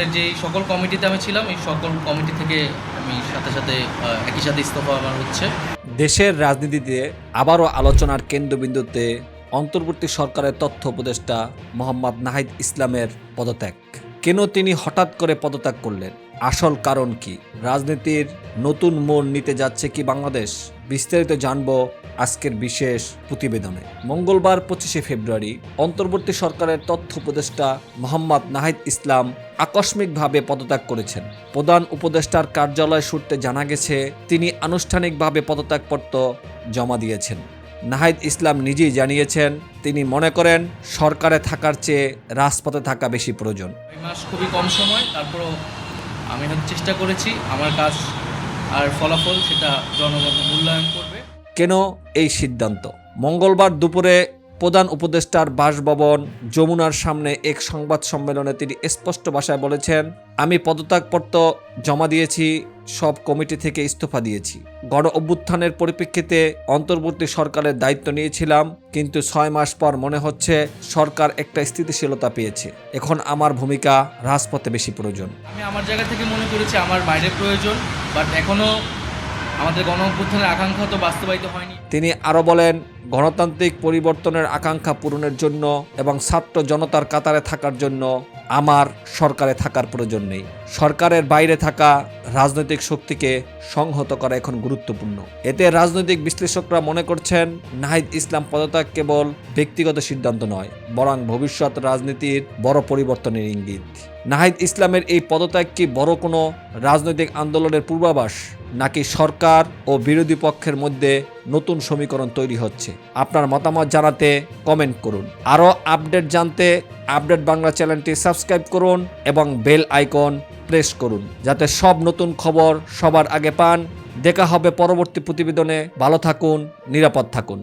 সরকারের যে সকল কমিটিতে আমি ছিলাম, এই সকল কমিটি থেকে আমি সাথে সাথে একই সাথে ইস্তফা আমার হচ্ছে। দেশের রাজনীতিতে আবারও আলোচনার কেন্দ্রবিন্দুতে অন্তর্বর্তী সরকারের তথ্য উপদেষ্টা মোহাম্মদ নাহিদ ইসলামের পদত্যাগ। কেন তিনি হঠাৎ করে পদত্যাগ করলেন? আসল কারণ কি? রাজনীতির নতুন মোড় নিতে যাচ্ছে কি বাংলাদেশ? বিস্তারিত জানব আজকের বিশেষ প্রতিবেদনে। মঙ্গলবার পঁচিশে ফেব্রুয়ারি, অন্তর্বর্তী সরকারের তথ্য উপদেষ্টা মোহাম্মদ নাহিদ ইসলাম আকস্মিকভাবে পদত্যাগ করেছেন। প্রধান উপদেষ্টার কার্যালয় সূত্রে জানা গেছে, তিনি আনুষ্ঠানিকভাবে পদত্যাগপত্র জমা দিয়েছেন। নাহিদ ইসলাম নিজেই জানিয়েছেন তিনি মনে করেন সরকারে থাকার চেয়ে রাজপথে থাকা বেশি প্রয়োজন। মাস খুবই কম সময় তারপরও আমি চেষ্টা করেছি আমার কাজ আর ফলাফল সেটা জনগণ মূল্যায়ন করবে। কেন এই সিদ্ধান্ত? মঙ্গলবার দুপুরে প্রধান উপদেষ্টার বাসভবন যমুনার সামনে এক সংবাদ সম্মেলনে তিনি স্পষ্ট ভাষায় বলেছেন আমি পদত্যাগপত্র জমা দিয়েছি সব কমিটি থেকে ইস্তফা দিয়েছি। গণ অভ্যুত্থানের পরিপ্রেক্ষিতে অন্তর্বর্তী সরকারের দায়িত্ব নিয়েছিলাম কিন্তু ছয় মাস পর মনে হচ্ছে সরকার একটা স্থিতিশীলতা পেয়েছে। এখন আমার ভূমিকা রাজপথে বেশি প্রয়োজন। আমি আমার জায়গা থেকে মনে করেছি আমার বাইরে প্রয়োজন বাট এখনও আমাদের গণ অভ্যুত্থানের আকাঙ্ক্ষা তো বাস্তবায়িত হয়নি। তিনি আরও বলেন গণতান্ত্রিক পরিবর্তনের আকাঙ্ক্ষা পূরণের জন্য এবং ছাত্র জনতার কাতারে থাকার জন্য আমার সরকারে থাকার প্রয়োজন নেই। সরকারের বাইরে থাকা রাজনৈতিক শক্তিকে সংহত করা এখন গুরুত্বপূর্ণ। এতে রাজনৈতিক বিশ্লেষকরা মনে করছেন, নাহিদ ইসলাম পদত্যাগ কেবল ব্যক্তিগত সিদ্ধান্ত নয়, বরং ভবিষ্যৎ রাজনীতির বড় পরিবর্তনের ইঙ্গিত। নাহিদ ইসলামের এই পদত্যাগ কি বড় কোনো রাজনৈতিক আন্দোলনের পূর্বাভাস, নাকি সরকার ও বিরোধী পক্ষের মধ্যে নতুন সমীকরণ তৈরি হচ্ছে? আপনার মতামত জানাতে কমেন্ট করুন। আরও আপডেট জানতে আপডেট বাংলা চ্যানেলটি সাবস্ক্রাইব করুন এবং বেল আইকন প্রেস করুন, যাতে সব নতুন খবর সবার আগে পান। দেখা হবে পরবর্তী প্রতিবেদনে। ভালো থাকুন, নিরাপদ থাকুন।